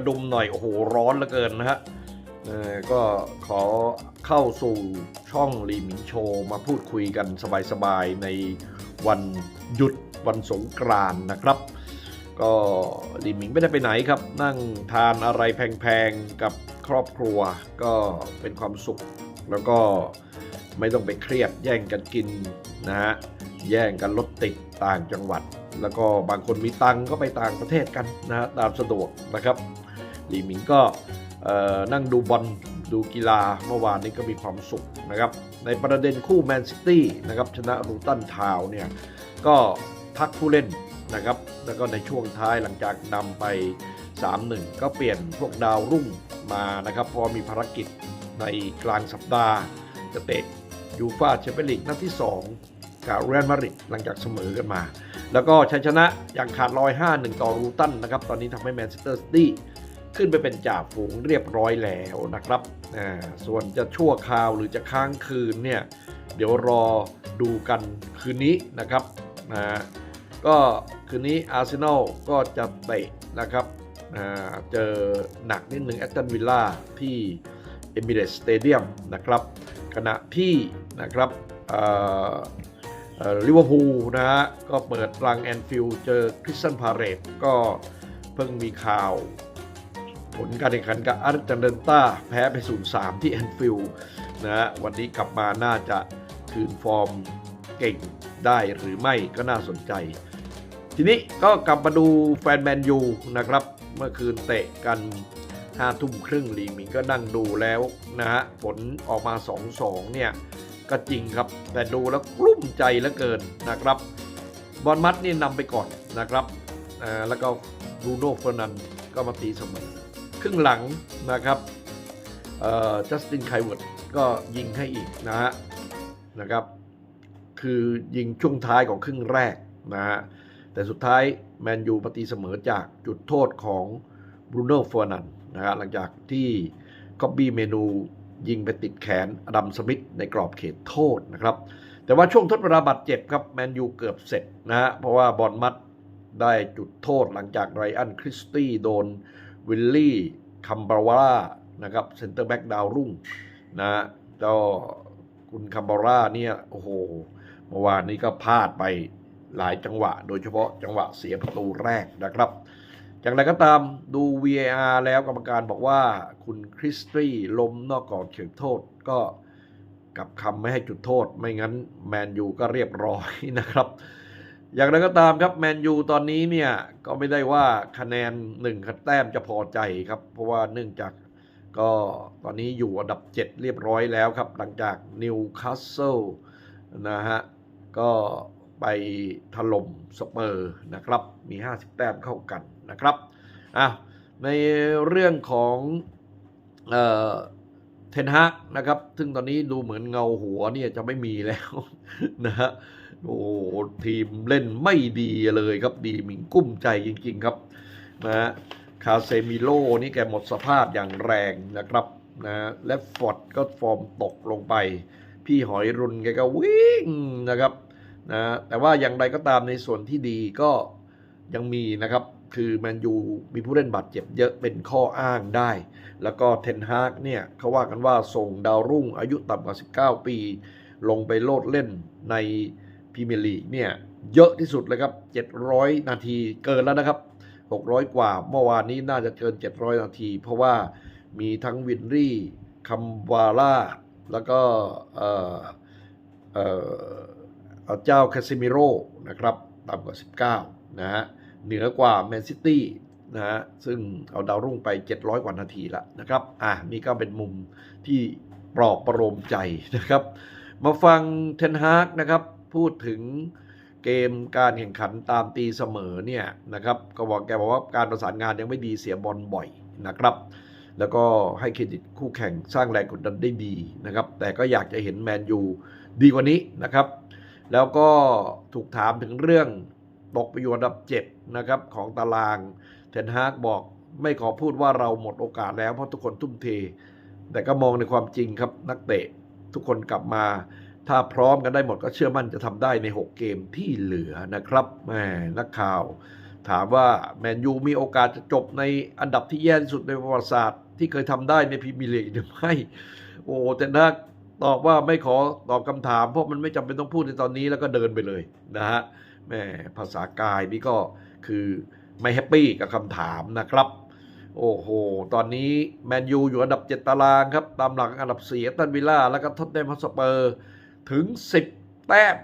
ระดุมหน่อยโอ้โหร้อนเหลือเกินนะฮะก็ขอเข้าสู่ช่องรีมิงโชมาพูดคุยกันสบายๆในวันหยุดวันสงกรานนะครับ ก็ลีมิงไม่ได้ไปไหนครับ นั่งทานอะไรแพงๆกับครอบครัว ก็เป็นความสุข แล้วก็ไม่ต้องไปเครียดแย่งกันกินนะฮะแย่งกันรถติดต่างจังหวัด แล้วก็บางคนมีตังก็ไปต่างประเทศกันนะฮะตามสะดวกนะครับ ลีหมิงก็นั่งดูบอลดูกีฬาเมื่อวานนี้ก็มีความสุขนะครับ ในประเด็นคู่แมนซิตี้นะครับชนะรูตันทาวเนี่ยก็พักผู้เล่นนะครับ แล้วก็ในช่วงท้ายหลังจากนำไป 3-1 ก็เปลี่ยนพวกดาวรุ่งมานะครับ เพอมีภารกิจในกลางสัปดาห์ จะเตะยูฟาแชมเปี้ยนลีกนัดที่ 2 กับเรอัลมาดริดหลังจากเสมอกันมา แล้วก็ชัยชนะอย่างขาดลอย5-1 ต่อรูตันนะครับ ตอนนี้ทำให้แมนเชสเตอร์ซิตี้ ขึ้นไปเป็นจ่าฝูงเรียบร้อยแล้วนะครับอ่าส่วนจะชั่วคราวหรือจะค้างคืนเนี่ยเดี๋ยวรอดูกันคืนนี้นะครับนะก็คืนนี้อาร์เซนอลก็จะเตะนะครับอ่าเจอหนักนิดหนึ่งแอตตันวิลล่าที่เอมิเรตสเตเดียมนะครับขณะที่นะครับลิเวอร์พูลนะฮะก็เปิดรังแอนฟิลเจอคริสตันพาเรตก็เพิ่งมีข่าว ลการแข่งขันกับอาร์เจนตาแพ้ไป 0-3 ที่แอนฟิลด์นะฮะวันนี้กลับมาน่าจะคืนฟอร์มเก่งได้หรือไม่ก็น่าสนใจ ทีนี้ก็กลับมาดูแฟนแมนยูนะครับ เมื่อคืนเตะกัน5ทุ่มครึ่งลีมิงก็นั่งดูแล้วนะฮะผลออกมา 2-2 เนี่ย ก็จริงครับ แต่ดูแล้วกลุ้มใจเหลือเกินนะครับ บอลมัดนี่นำไปก่อนนะครับแล้วก็บรูโน่เฟอร์นันก็มาตีเสมอ ครึ่งหลังนะครับจัสตินไคเวิร์ดก็ยิงให้อีกนะฮะนะครับ คือยิงช่วงท้ายของครึ่งแรกนะฮะแต่สุดท้ายแมนยูปฏิเสมอจากจุดโทษของบรูโน่ฟอร์นันนะฮะหลังจากที่ก็บี้เมนูยิงไปติดแขนอดัมสมิธในกรอบเขตโทษนะครับ แต่ว่าช่วงทดเวลาบาดเจ็บครับแมนยูเกือบเสร็จนะฮะเพราะว่าบอลมัดได้จุดโทษหลังจากไรอันคริสตี้โดน วิลลี่คัมบาวานะครับเซนเตอร์แบ็กดาวรุ่งนะฮะเจ้าคุณคัมบาร่าเนี่ยโอ้โหเมื่อวานนี้ก็พลาดไปหลายจังหวะ โดยเฉพาะจังหวะเสียประตูแรกนะครับอย่างไรก็ตามดู VAR แล้วกรรมการบอกว่าคุณคริสตี้ล้มนอกกรอบเขตโทษก็กลับคำไม่ให้จุดโทษ ไม่งั้นแมนยูก็เรียบร้อยนะครับ อย่างไรก็ตามครับแมนยูตอนนี้เนี่ยก็ไม่ได้ว่าคะแนนหนึ่งคะแต้มจะพอใจครับ เพราะว่าเนื่องจากก็ตอนนี้อยู่อันดับ 7 เรียบร้อยแล้วครับ หลังจากนิวคาสเซิลนะฮะก็ไปถล่มสเปอร์นะครับ มี 50 แต้มเข้ากันนะครับอะในเรื่องของเอ่อเทนฮากนะครับ ซึ่งตอนนี้ดูเหมือนเงาหัวเนี่ยจะไม่มีแล้วนะฮะ โอ้ทีมเล่นไม่ดีเลยครับดีมิงกุ้มใจจริง ๆ ครับนะฮะคาเซมิโลนี่แกหมดสภาพอย่างแรงนะครับนะและฟอร์ดก็ฟอร์มตกลงไป พี่หอยรุนแกก็วิ่งนะครับนะแต่ว่าอย่างไรก็ตามในส่วนที่ดีก็ยังมีนะครับ คือแมนยูมีผู้เล่นบาดเจ็บเยอะเป็นข้ออ้างได้ แล้วก็เทนฮากเนี่ยเขาว่ากันว่าส่งดาวรุ่งอายุต่ำกว่า 19 ปี ลงไปโลดเล่นใน รีเมียร์ลีกเนี่ยเยอะที่สุดเลยครับ 700 นาทีเกินแล้วนะครับ 600 กว่าเมื่อวานนี้น่าจะเกิน 700 นาที เพราะว่ามีทั้งวินรี่คัมวาร่าแล้วก็เอ่อเอ่อเจ้าคาซิมิโร่นะครับต่ำกว่า 19 นะฮะเหนือกว่าแมนซิตี้นะฮะซึ่งเอาดาวรุ่งไป 700 กว่านาทีแล้วนะครับอะนี่ก็เป็นมุมที่ปลอบประโลมใจนะครับ มาฟังเทนฮากนะครับ พูดถึงเกมการแข่งขันตามตีเสมอเนี่ยนะครับก็บอกแกบอกว่าการประสานงานยังไม่ดีเสียบอลบ่อยนะครับ แล้วก็ให้เครดิตคู่แข่งสร้างแรงกดดันได้ดีนะครับ แต่ก็อยากจะเห็นแมนยูดีกว่านี้นะครับ แล้วก็ถูกถามถึงเรื่องตกไปอยู่อันดับ7นะครับของตารางเทนฮากบอกไม่ขอพูดว่าเราหมดโอกาสแล้วเพราะทุกคนทุ่มเท แต่ก็มองในความจริงครับนักเตะทุกคนกลับมา ถ้าพร้อมกันได้หมดก็เชื่อมั่นจะทำได้ใน 6 เกมที่เหลือนะครับแหมนักข่าว ถามว่าแมนยูมีโอกาสจะจบในอันดับที่แย่ที่สุดในประวัติศาสตร์ ที่เคยทำได้ในพรีเมียร์ลีกหรือไม่โอ้แต่ถ้าตอบว่าไม่ขอตอบคำถาม เพราะมันไม่จำเป็นต้องพูดในตอนนี้แล้วก็เดินไปเลยนะฮะแม่ภาษากายนี่ก็คือไม่แฮปปี้กับคำถามนะครับ โอ้โห ตอนนี้แมนยูอยู่อันดับ 7 ตารางครับ ตามหลังอันดับ4ตันวิลล่า แล้วก็ท็อตแนมฮอสเปอร์ ถึง 10 แต้ม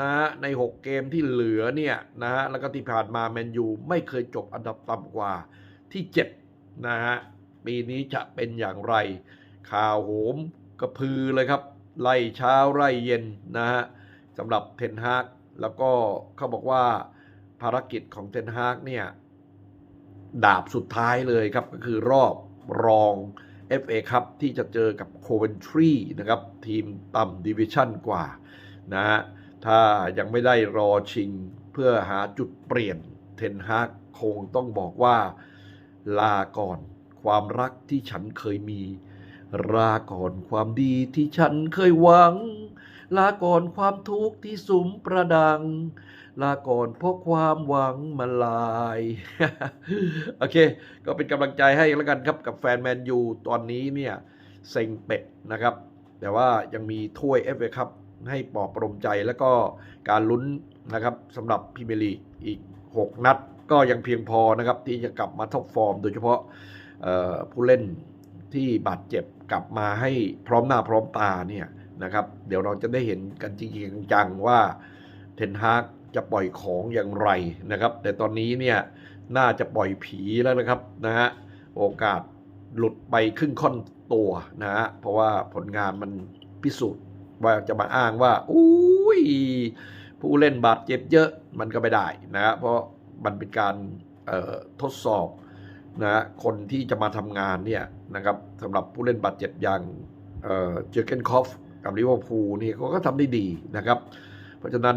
นะฮะใน 6 เกมที่เหลือเนี่ยนะฮะแล้วก็ที่ผ่านมาแมนยูไม่เคยจบอันดับต่ำกว่าที่ 7 นะฮะ ปีนี้จะเป็นอย่างไร ข่าวโหมกระพือเลยครับ ไล่เช้าไล่เย็นนะฮะสำหรับเทนฮากแล้วก็เขาบอกว่าภารกิจของเทนฮากเนี่ย ดาบสุดท้ายเลยครับก็คือรอบรอง FA ครับที่จะเจอกับโคเวนทรีนะครับทีมต่ำดิวิชั่นกว่านะฮะถ้ายังไม่ได้รอชิงเพื่อหาจุดเปลี่ยนเทนฮากคงต้องบอกว่าลาก่อนความรักที่ฉันเคยมีลาก่อนความดีที่ฉันเคยหวัง ลาก่อนความทุกข์ที่สุมประดัง ลาก่อนเพราะความหวังมาลาย โอเค ก็เป็นกำลังใจให้แล้วกันครับกับแฟนแมนยูตอนนี้เนี่ยเซ็งเป็ดนะครับ แต่ว่ายังมีถ้วยเอฟเอคัพให้ปลอบประโลมใจแล้วก็การลุ้นนะครับสำหรับพรีเมลีอีก 6 นัดก็ยังเพียงพอนะครับที่จะกลับมาท็อปฟอร์ม โดยเฉพาะผู้เล่นที่บาดเจ็บกลับมาให้พร้อมหน้าพร้อมตาเนี่ย นะครับ เดี๋ยวเราจะได้เห็นกันจริงๆจังๆว่าเทนฮากจะปล่อยของอย่างไรนะครับ แต่ตอนนี้เนี่ยน่าจะปล่อยผีแล้วนะครับนะฮะโอกาสหลุดไปครึ่งค่อนตัวนะฮะเพราะว่าผลงานมันพิสูจน์ว่าจะมาอ้างว่าอุ้ยผู้เล่นบาดเจ็บเยอะมันก็ไม่ได้นะฮะเพราะมันเป็นการทดสอบนะฮะคนที่จะมาทำงานเนี่ยนะครับสำหรับผู้เล่นบาดเจ็บอย่างเจอเกนคอฟ กับลิเวอร์พูลนี่เขาก็ทำได้ดีนะครับ เพราะฉะนั้น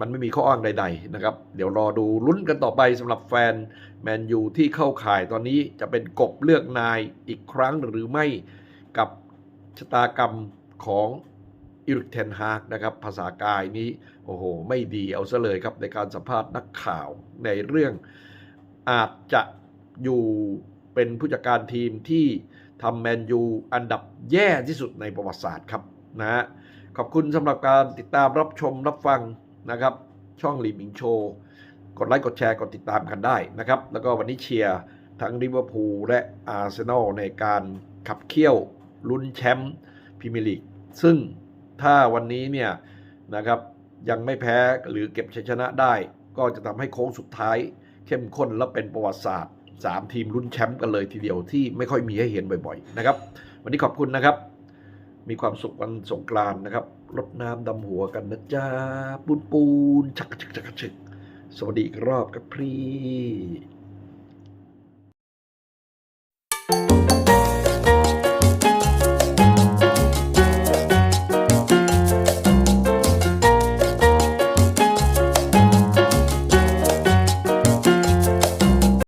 มันไม่มีข้ออ้างใด ๆ นะครับ เดี๋ยวรอดูลุ้นกันต่อไปสำหรับแฟนแมนยูที่เข้าข่ายตอนนี้จะเป็นกบเลือกนายอีกครั้งหรือไม่กับชะตากรรมของอิริกเทนฮากนะครับ ภาษากายนี้ โอ้โห ไม่ดีเอาซะเลยครับ ในการสัมภาษณ์นักข่าวในเรื่องอาจจะอยู่เป็นผู้จัดการทีมที่ทำแมนยูอันดับแย่ที่สุดในประวัติศาสตร์ครับ นะฮะขอบคุณสำหรับการติดตามรับชมรับฟังนะครับ ช่องลีมิงโชว์กดไลค์กดแชร์กดติดตามกันได้นะครับ แล้วก็วันนี้เชียร์ทั้งลิเวอร์พูลและอาร์เซนอลในการขับเคี่ยวลุ้นแชมป์พรีเมียร์ลีกซึ่งถ้าวันนี้เนี่ยนะครับยังไม่แพ้หรือเก็บชัยชนะได้ ก็จะทำให้โค้งสุดท้าย เข้มข้นและเป็นประวัติศาสตร์ 3 ทีมลุ้นแชมป์กันเลยทีเดียวที่ไม่ค่อยมีให้เห็นบ่อยๆนะครับ วันนี้ขอบคุณนะครับ มีความสุขวันสงกรานต์นะครับรดน้ำดำหัวกันนะจ๊ะปูนปูนชักชักชักชักสวัสดีอีกรอบครับพี่